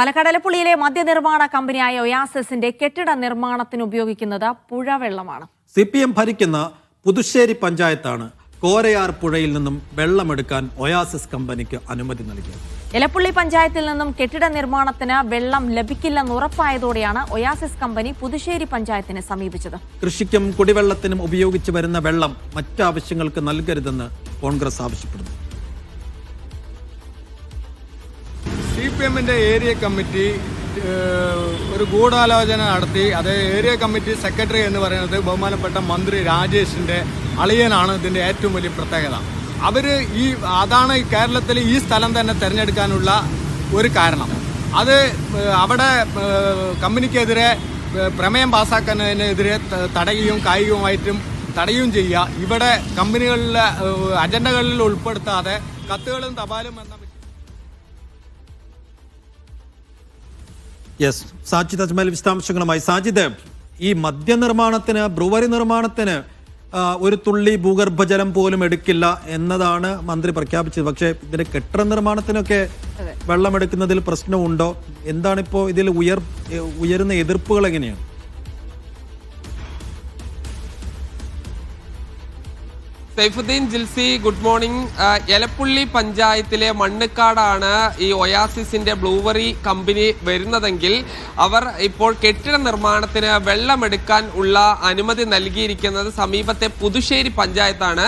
പാലക്കാട് മദ്യനിർമ്മാണ കമ്പനിയായ ഒയാസിസിന്റെ കെട്ടിട നിർമ്മാണത്തിന് ഉപയോഗിക്കുന്നത് പുഴവെള്ളമാണ്. സി പി എം ഭരിക്കുന്ന പുതുശ്ശേരി പഞ്ചായത്താണ് കോരയാർ പുഴയിൽ നിന്നും വെള്ളമെടുക്കാൻ ഒയാസിസ് കമ്പനിക്ക് അനുമതി നൽകിയത്. എലപ്പുള്ളി പഞ്ചായത്തിൽ നിന്നും കെട്ടിട നിർമ്മാണത്തിന് വെള്ളം ലഭിക്കില്ലെന്ന് ഉറപ്പായതോടെയാണ് ഒയാസിസ് കമ്പനി പുതുശ്ശേരി പഞ്ചായത്തിനെ സമീപിച്ചത്. കൃഷിക്കും കുടിവെള്ളത്തിനും ഉപയോഗിച്ചു വരുന്ന വെള്ളം മറ്റാവശ്യങ്ങൾക്ക് നൽകരുതെന്ന് കോൺഗ്രസ് ആവശ്യപ്പെടുന്നു. സി പി എമ്മിന്റെ ഏരിയ കമ്മിറ്റി ഒരു ഗൂഢാലോചന നടത്തി. അത് ഏരിയ കമ്മിറ്റി സെക്രട്ടറി എന്ന് പറയുന്നത് ബഹുമാനപ്പെട്ട മന്ത്രി രാജേഷിന്റെ അളിയനാണ് ഇതിന്റെ ഏറ്റവും വലിയ പ്രത്യേകത. അവർ ഈ അതാണ് കേരളത്തിൽ ഈ സ്ഥലം തന്നെ തിരഞ്ഞെടുക്കാനുള്ള ഒരു കാരണം. അത് അവിടെ കമ്പനിക്കെതിരെ പ്രമേയം പാസ്സാക്കുന്നതിനെതിരെ തടയുകയും കായികവുമായിട്ടും തടയുകയും ചെയ്യുക. ഇവിടെ കമ്പനികളിലെ അജണ്ടകളിൽ ഉൾപ്പെടുത്താതെ കത്തുകളും തപാലും എന്ന യെസ് സാജിദ് അജ്മൽ വിശദാംശങ്ങളുമായി. സാജിദ് ഈ മദ്യനിർമ്മാണത്തിന് ബ്രുവറി നിർമ്മാണത്തിന് ഒരു തുള്ളി ഭൂഗർഭജലം പോലും എടുക്കില്ല എന്നതാണ് മന്ത്രി പ്രഖ്യാപിച്ചത്. പക്ഷേ ഇതിന്റെ കെട്ടിട നിർമ്മാണത്തിനൊക്കെ വെള്ളം എടുക്കുന്നതിൽ പ്രശ്നമുണ്ടോ? എന്താണിപ്പോ ഇതിൽ ഉയർ ഉയരുന്ന എതിർപ്പുകൾ എങ്ങനെയാണ്? സൈഫുദ്ദീൻ ജിൽസി ഗുഡ് മോർണിംഗ് എലപ്പുള്ളി പഞ്ചായത്തിലെ മണ്ണുക്കാടാണ് ഈ ഒയാസിസിന്റെ ബ്ലൂവറി കമ്പനി വരുന്നതെങ്കിൽ അവർ ഇപ്പോൾ കെട്ടിട നിർമ്മാണത്തിന് വെള്ളമെടുക്കാൻ ഉള്ള അനുമതി നൽകിയിരിക്കുന്നത് സമീപത്തെ പുതുശ്ശേരി പഞ്ചായത്താണ്.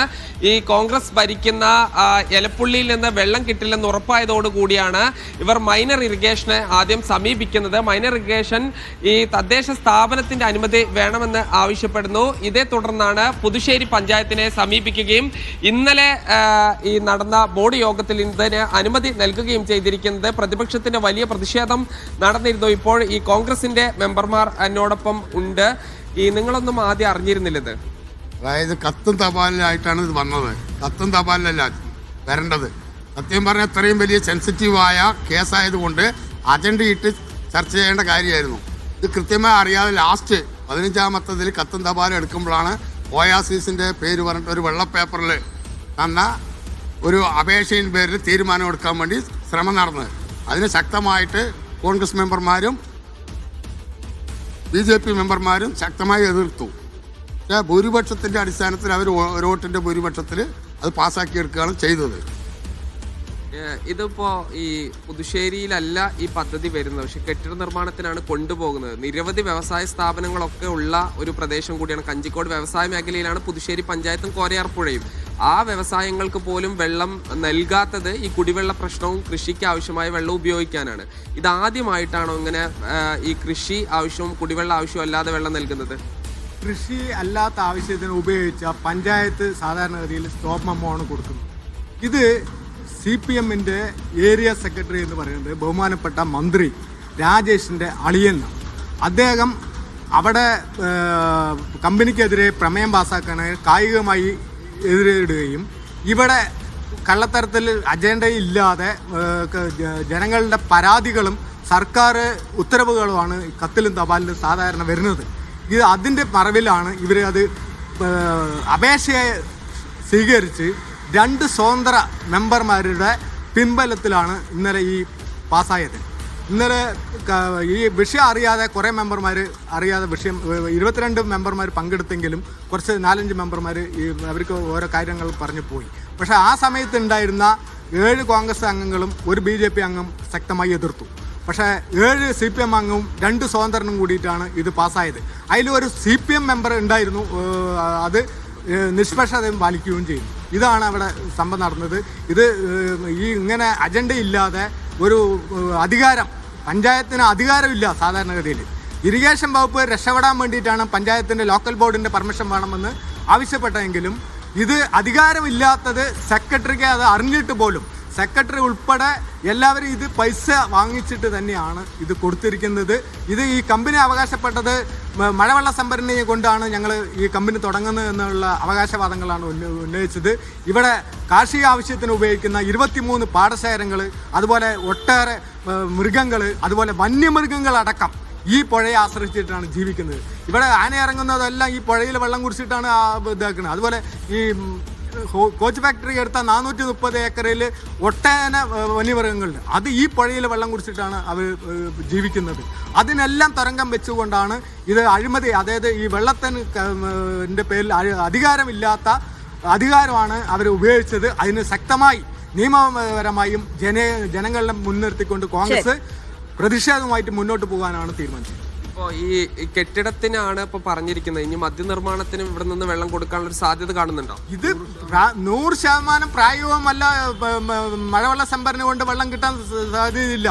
ഈ കോൺഗ്രസ് ഭരിക്കുന്ന എലപ്പുള്ളിയിൽ നിന്ന് വെള്ളം കിട്ടില്ലെന്ന് ഉറപ്പായതോടുകൂടിയാണ് ഇവർ മൈനർ ഇറിഗേഷനെ ആദ്യം സമീപിക്കുന്നത്. മൈനർ ഇറിഗേഷൻ ഈ തദ്ദേശ സ്ഥാപനത്തിന്റെ അനുമതി വേണമെന്ന് ആവശ്യപ്പെടുന്നു. ഇതേ തുടർന്നാണ് പുതുശ്ശേരി പഞ്ചായത്തിനെ സമീപിക്കുകയും ഇന്നലെ ഈ നടന്ന ബോർഡ് യോഗത്തിൽ ഇതിന് അനുമതി നൽകുകയും ചെയ്തിരിക്കുന്നത് പ്രതിപക്ഷത്തിന്റെ വലിയ പ്രതിഷേധം നടന്നിരുന്നു. ഇപ്പോൾ ഈ കോൺഗ്രസിന്റെ മെമ്പർമാർ എന്നോടൊപ്പം ഉണ്ട്. ഈ നിങ്ങളൊന്നും ആദ്യം അറിഞ്ഞിരുന്നില്ലത്? അതായത് കത്തും തപാലിലായിട്ടാണ് ഇത് വന്നത്. കത്തും തപാലിലല്ല വരേണ്ടത്. സത്യം പറഞ്ഞാൽ ഇത്രയും വലിയ സെൻസിറ്റീവായ കേസായതുകൊണ്ട് അജണ്ട ഇട്ട് ചർച്ച ചെയ്യേണ്ട കാര്യമായിരുന്നു. ഇത് കൃത്യമായി അറിയാതെ ലാസ്റ്റ് പതിനഞ്ചാമത്തതിൽ കത്തും തപാലും എടുക്കുമ്പോഴാണ് ഓയാസീസിന്റെ പേര് പറഞ്ഞിട്ട് ഒരു വെള്ളപ്പേപ്പറിൽ തന്ന ഒരു അപേക്ഷയിൻ പേരിൽ തീരുമാനം എടുക്കാൻ വേണ്ടി ശ്രമം നടന്നത്. അതിന് ശക്തമായിട്ട് കോൺഗ്രസ് മെമ്പർമാരും ബി ജെ പി മെമ്പർമാരും ശക്തമായി എതിർത്തു. പക്ഷേ ഭൂരിപക്ഷത്തിന്റെ അടിസ്ഥാനത്തിൽ അവർ വോട്ടിന്റെ ഭൂരിപക്ഷത്തിൽ അത് പാസ്സാക്കിയെടുക്കുകയാണ് ചെയ്തത്. ഇതിപ്പോ ഈ പുതുശ്ശേരിയിലല്ല ഈ പദ്ധതി വരുന്നത്. പക്ഷെ കെട്ടിട നിർമ്മാണത്തിനാണ് കൊണ്ടുപോകുന്നത്. നിരവധി വ്യവസായ സ്ഥാപനങ്ങളൊക്കെ ഉള്ള ഒരു പ്രദേശം കൂടിയാണ് കഞ്ചിക്കോട് വ്യവസായ മേഖലയിലാണ് പുതുശ്ശേരി പഞ്ചായത്തും കോരയാർപ്പുഴയും ആ വ്യവസായങ്ങൾക്ക് പോലും വെള്ളം നൽകാത്തത് ഈ കുടിവെള്ള പ്രശ്നവും കൃഷിക്ക് ആവശ്യമായ വെള്ളം ഉപയോഗിക്കാനാണ്. ഇതാദ്യമായിട്ടാണോ ഇങ്ങനെ ഈ കൃഷി ആവശ്യവും കുടിവെള്ള ആവശ്യവും അല്ലാതെ വെള്ളം നൽകുന്നത്? കൃഷി അല്ലാത്ത ആവശ്യത്തിന് ഉപയോഗിച്ച പഞ്ചായത്ത് സാധാരണഗതിയിൽ സ്റ്റോപ്പ് മെമ്മോ ആണ് കൊടുക്കുന്നത്. ഇത് സി പി എമ്മിന്റെ ഏരിയ സെക്രട്ടറി എന്ന് പറയുന്നത് ബഹുമാനപ്പെട്ട മന്ത്രി രാജേഷിന്റെ അളിയെന്ന് അദ്ദേഹം അവിടെ കമ്പനിക്കെതിരെ പ്രമേയം പാസ്സാക്കാനായി കായികമായി എതിരിടുകയും ഇവിടെ കള്ളത്തരത്തിൽ അജണ്ടയില്ലാതെ ജനങ്ങളുടെ പരാതികളും സർക്കാർ ഉത്തരവുകളുമാണ് കത്തിലും തപാലിലും സാധാരണ വരുന്നത്. ഇത് അതിന്റെ മറവിലാണ് ഇവർ അത് അപേക്ഷയെ സ്വീകരിച്ച് രണ്ട് സ്വതന്ത്ര മെമ്പർമാരുടെ പിൻബലത്തിലാണ് ഇന്നലെ ഈ പാസ്സായത്. ഇന്നലെ ഈ വിഷയം അറിയാതെ കുറേ മെമ്പർമാർ അറിയാതെ വിഷയം ഇരുപത്തിരണ്ട് മെമ്പർമാർ പങ്കെടുത്തെങ്കിലും കുറച്ച് നാലഞ്ച് മെമ്പർമാർ ഈ അവർക്ക് ഓരോ കാര്യങ്ങൾ പറഞ്ഞു പോയി. പക്ഷേ ആ സമയത്ത് ഉണ്ടായിരുന്ന ഏഴ് കോൺഗ്രസ് അംഗങ്ങളും ഒരു ബി ജെ പി അംഗം ശക്തമായി എതിർത്തു. പക്ഷേ ഏഴ് സി പി എം അംഗവും രണ്ട് സ്വതന്ത്രനും കൂടിയിട്ടാണ് ഇത് പാസ്സായത്. അതിലൊരു സി പി എം മെമ്പർ ഉണ്ടായിരുന്നു അത് നിഷ്പക്ഷതയും പാലിക്കുകയും ചെയ്തു. ഇതാണ് അവിടെ സംഭവം നടന്നത്. ഇത് ഈ ഇങ്ങനെ അജണ്ട ഇല്ലാതെ ഒരു അധികാരം പഞ്ചായത്തിന് അധികാരമില്ല സാധാരണഗതിയിൽ. ഇറിഗേഷൻ വകുപ്പ് രക്ഷപ്പെടാൻ വേണ്ടിയിട്ടാണ് പഞ്ചായത്തിന്റെ ലോക്കൽ ബോർഡിന്റെ പെർമിഷൻ വേണമെന്ന് ആവശ്യപ്പെട്ടതെങ്കിലും ഇത് അധികാരമില്ലാത്തത് സെക്രട്ടറിക്ക് അത് അറിഞ്ഞിട്ട് പോലും സെക്രട്ടറി ഉൾപ്പെടെ എല്ലാവരും ഇത് പൈസ വാങ്ങിച്ചിട്ട് തന്നെയാണ് ഇത് കൊടുത്തിരിക്കുന്നത്. ഇത് ഈ കമ്പനി അവകാശപ്പെട്ടത് മഴവെള്ള സംഭരണി കൊണ്ടാണ് ഞങ്ങൾ ഈ കമ്പനി തുടങ്ങുന്നത് എന്നുള്ള അവകാശവാദങ്ങളാണ് ഉന്നയിച്ചത്. ഇവിടെ കാർഷിക ആവശ്യത്തിന് ഉപയോഗിക്കുന്ന ഇരുപത്തിമൂന്ന് പാടശേഖരങ്ങൾ അതുപോലെ ഒട്ടേറെ മൃഗങ്ങൾ അതുപോലെ വന്യമൃഗങ്ങളടക്കം ഈ പുഴയെ ആശ്രയിച്ചിട്ടാണ് ജീവിക്കുന്നത്. ഇവിടെ ആന ഇറങ്ങുന്നതെല്ലാം ഈ പുഴയിൽ വെള്ളം കുടിച്ചിട്ടാണ് ഇതാക്കുന്നത് അതുപോലെ ഈ കോച്ച് ഫാക്ടറി എടുത്ത നാനൂറ്റി മുപ്പത് ഏക്കറിൽ ഒട്ടേന വന്യമൃഗങ്ങളുണ്ട്. അത് ഈ പുഴയിൽ വെള്ളം കുടിച്ചിട്ടാണ് അവർ ജീവിക്കുന്നത്. അതിനെല്ലാം തരംഗം വെച്ചുകൊണ്ടാണ് ഇത് അഴിമതി അതായത് ഈ വെള്ളത്തിന് പേരിൽ അധികാരമില്ലാത്ത അധികാരമാണ് അവർ ഉപയോഗിച്ചത്. അതിന് ശക്തമായി നിയമപരമായും ജന ജനങ്ങളെ മുൻനിർത്തിക്കൊണ്ട് കോൺഗ്രസ് പ്രതിഷേധവുമായിട്ട് മുന്നോട്ട് പോകാനാണ് തീരുമാനിച്ചത്. ഇപ്പോ ഈ കെട്ടിടത്തിനാണ് ഇപ്പൊ പറഞ്ഞിരിക്കുന്നത്. ഇനി മദ്യനിർമ്മാണത്തിനും ഇവിടെ നിന്ന് വെള്ളം കൊടുക്കാനുള്ള സാധ്യത കാണുന്നുണ്ടോ? ഇത് നൂറ് ശതമാനം പ്രായോഗികമല്ല പ- മ- മഴവെള്ള സംഭരണി കൊണ്ട് വെള്ളം കിട്ടാൻ സാധ്യതയില്ല.